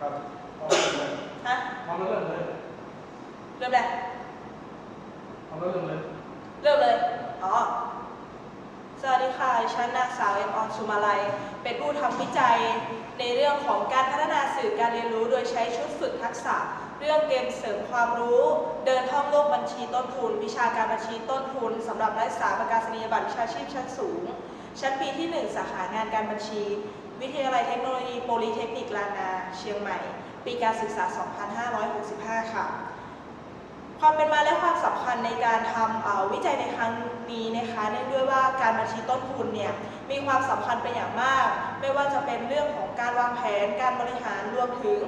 ครับพร้อมแล้วเลยฮะพร้อมแล้วเริ่มเลยเริ่มเลยพร้อมแล้วเริ่มเลยเริ่มเลย อ๋อ สวัสดีค่ะดิฉันนางสาวเอ็มออนสุมาลัย เป็นผู้ทำวิจัยในเรื่องของการพัฒนาสื่อการเรียนรู้ โดยใช้ชุดฝึกทักษะ เรื่องเกมเสริมความรู้ เดินท่องโลกบัญชีต้นทุน วิชาการบัญชีต้นทุนสำหรับนักศึกษาประกาศนียบัตรวิชาชีพชั้นสูง ชั้นปีที่ 1 สาขางานการบัญชี วิทยาลัยเทคโนโลยีโพลีเทคนิคลานา เชียงใหม่ ปีการศึกษา 2565 ค่ะ ความเป็นมาและความสำคัญในการทำวิจัยในครั้งนี้นะคะเนื่องด้วยว่าการบัญชีต้นทุนเนี่ยมีความสำคัญเป็นอย่างมาก ไม่ว่าจะเป็นเรื่องของการวางแผน การบริหารรวมถึง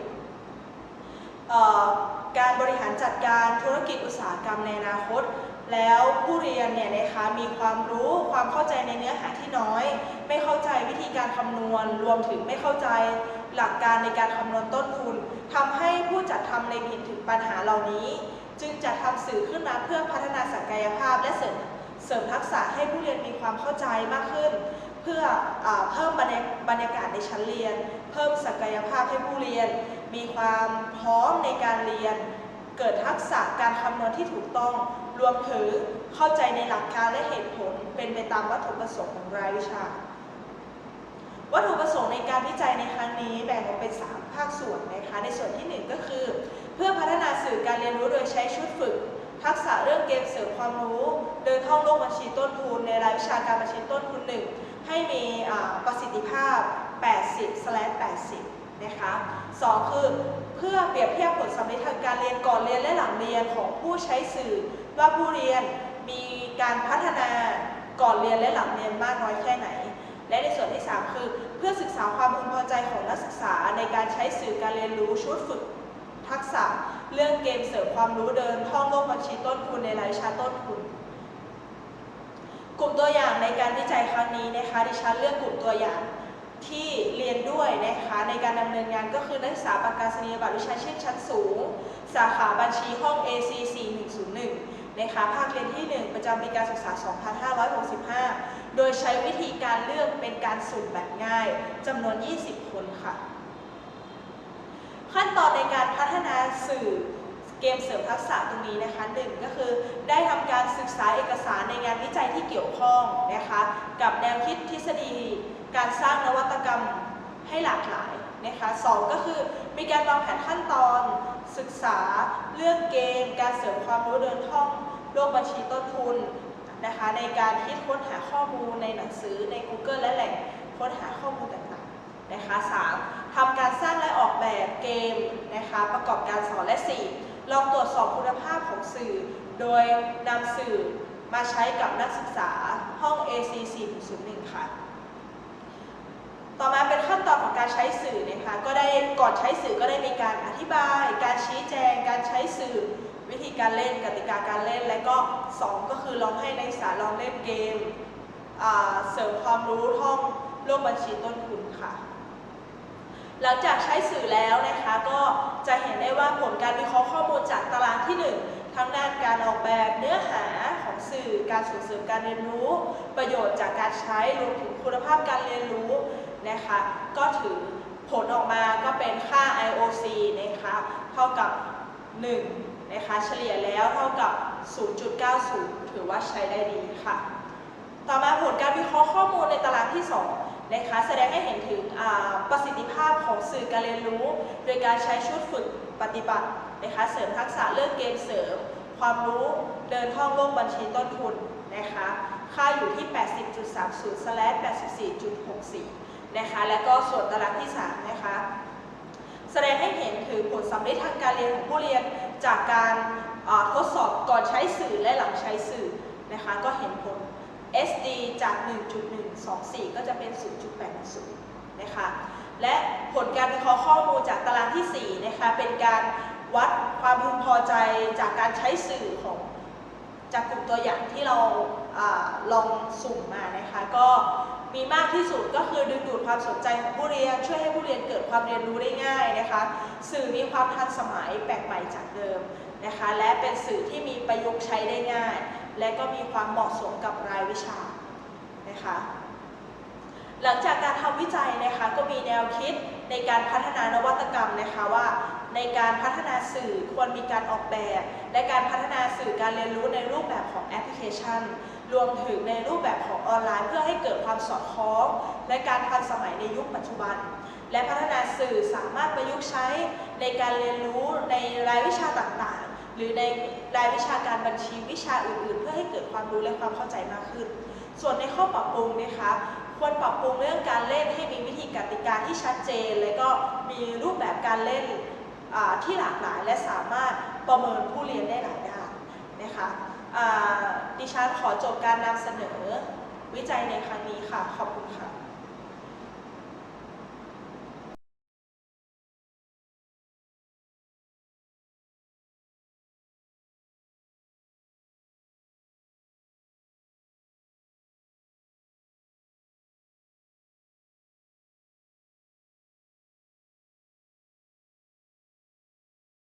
การบริหารจัดการธุรกิจอุตสาหกรรมในอนาคต แล้วผู้เรียนเนี่ยนะคะมีความรู้ความเข้าใจในเนื้อหาที่น้อย ไม่เข้าใจวิธีการคำนวณ รวมถึงไม่เข้าใจหลักการในการคำนวณต้นทุนทำให้ผู้จัดทำในเห็นถึงปัญหาเหล่านี้ จึงจะทำสื่อขึ้นมาเพื่อพัฒนาศักยภาพ และเสริมเสริมทักษะให้ผู้เรียนมีความเข้าใจมากขึ้น เพื่ออเพิ่มบรบรรยากาศในชั้นเรียน เพิ่มศักยภาพให้ผู้เรียน มีความพร้อมในการเรียน เกิดทักษะการคำนวณที่ถูกต้อง รวมถึงเข้าใจในหลักการและเหตุผล เป็นไปตามวัตถุประสงค์ของรายวิชา วัตถุประสงค์ในการวิจัยในครั้งนี้แบ่งออกเป็น 3 ภาคส่วนนะคะ ในส่วนที่ 1 ก็คือ เพื่อพัฒนาสื่อการเรียนรู้โดยใช้ชุดฝึก ทักษะเรื่องเกมเสริมความรู้ เดินท่องโลกบัญชีต้นทุน ในรายวิชาการบัญชีต้นทุนหนึ่งให้มีประสิทธิภาพ 80/80 นะคะสองคือเพื่อเปรียบเทียบผลสำเร็จทางการเรียนก่อนเรียนและหลังเรียนของผู้ใช้สื่อว่าผู้เรียนมีการพัฒนาก่อนเรียนและหลังเรียนมากน้อยแค่ไหน และในส่วนที่ 3 คือ เพื่อศึกษาความพึงพอใจของนักศึกษาในการใช้สื่อการเรียนรู้ชุดฝึกทักษะ เรื่องเกมเสริมความรู้เดินท่องโลกบัญชีต้นทุนในรายวิชาต้นทุนกลุ่มตัวอย่างในการวิจัยครั้งนี้นะคะดิฉันเลือกกลุ่มตัวอย่าง ที่เรียนด้วยนะคะในการดำเนินงานก็คือนักศึกษาประกาศนียบัตรวิชาชีพชั้นสูง สาขาบัญชีห้อง AC 4101นะคะภาคเรียนที่ 1 ประจำปีการศึกษา 2565 โดยใช้วิธีการเลือกเป็นการสุ่มแบบง่ายจำนวน 20 คนค่ะ ขั้นตอนในการพัฒนาสื่อเกมเสริมทักษะตรงนี้นะคะหนึ่งก็คือได้ทำการศึกษาเอกสารในงานวิจัยที่เกี่ยวข้องนะคะกับแนวคิดทฤษฎี การสร้างนวัตกรรมให้หลากหลายนะคะสองก็คือมีการวางแผนขั้นตอน ศึกษาเรื่องเกมการเสริมความรู้เดินท่องโลกบัญชีต้นทุนนะคะในการคิดค้นหาข้อมูลในหนังสือใน Google และแหล่งค้นหาข้อมูลต่างๆนะคะ 3. ทำการสร้างและออกแบบเกมนะคะประกอบการสอนและ 4. ลองตรวจสอบคุณภาพของสื่อ โดยนำสื่อมาใช้กับนักศึกษาห้อง AC 401ค่ะ ต่อมาเป็นขั้นตอนของการใช้สื่อนะคะก็ได้ก่อนใช้สื่อก็ได้มีการอธิบาย การชี้แจง การใช้สื่อ วิธีการเล่นกติกาการเล่น และก็ 2 ก็คือลองให้นักศึกษาลองเล่นเกมเสริมความรู้ท่องโลกบัญชีต้นทุนค่ะ หลังจากใช้สื่อแล้วนะคะก็จะเห็นได้ว่าผลการวิเคราะห์ข้อมูลจากตารางที่ 1 ทั้งด้านการออกแบบเนื้อหาของสื่อการส่งเสริมการเรียนรู้ ประโยชน์จากการใช้รวมถึงคุณภาพการเรียนรู้ นะคะ ก็ถือผลออกมาก็เป็นค่า IOC นะคะเท่ากับ 1 นะคะ เฉลี่ยแล้วเท่ากับ 0.90 ถือว่าใช้ได้ดีค่ะ ต่อมาผลการวิเคราะห์ข้อมูลในตารางที่ 2 นะคะ แสดงให้เห็นถึงประสิทธิภาพของสื่อการเรียนรู้ โดยการใช้ชุดฝึกปฏิบัตินะคะเสริมทักษะเรื่องเกมเสริม ความรู้เดินท่องโลกบัญชีต้นทุนนะคะค่าอยู่ที่ 80.30 84.64 นะคะและก็ส่วนตารางที่3นะคะแสดงให้เห็นถึงผลสำเร็จทางการเรียนของผู้เรียนจากการทดสอบก่อนใช้สื่อและหลังใช้สื่อนะคะก็เห็นผล SD จาก 1.124 ก็จะเป็น 0.80 นะคะและผลการวิเคราะห์ข้อมูลจากตารางที่ 4 นะคะเป็นการวัดความพึงพอใจจากการใช้สื่อของจากกลุ่มตัวอย่างที่เราอาลองสุ่มมานะคะก็ มีมากที่สุดก็คือดึงดูดความสนใจของผู้เรียน ช่วยให้ผู้เรียนเกิดความเรียนรู้ได้ง่ายนะคะ สื่อมีความทันสมัยแปลกใหม่จากเดิมนะคะ และเป็นสื่อที่มีประยุกต์ใช้ได้ง่าย และก็มีความเหมาะสมกับรายวิชานะคะ หลังจากการทำวิจัยนะคะก็มีแนวคิดในการพัฒนานวัตกรรมนะคะว่า ในการพัฒนาสื่อควรมีการออกแบบ และการพัฒนาสื่อการเรียนรู้ในรูปแบบของแอปพลิเคชัน รวมถึงในรูปแบบของออนไลน์ เพื่อให้เกิดความสอดคล้อง และการทันสมัยในยุคปัจจุบัน และพัฒนาสื่อสามารถประยุกต์ใช้ในการเรียนรู้ในรายวิชาต่างๆ หรือในรายวิชาการบัญชีวิชาอื่น ๆ เพื่อให้เกิดความรู้และความเข้าใจมากขึ้น ส่วนในข้อปรับปรุงนะคะ ควรปรับปรุงเรื่องการเล่นให้มีวิธีกติกาที่ชัดเจน และก็มีรูปแบบการเล่นที่หลากหลายและสามารถประเมินผู้เรียนได้หลายด้านนะคะดิฉันขอจบการนำเสนอวิจัยในครั้งนี้ค่ะ ขอบคุณค่ะ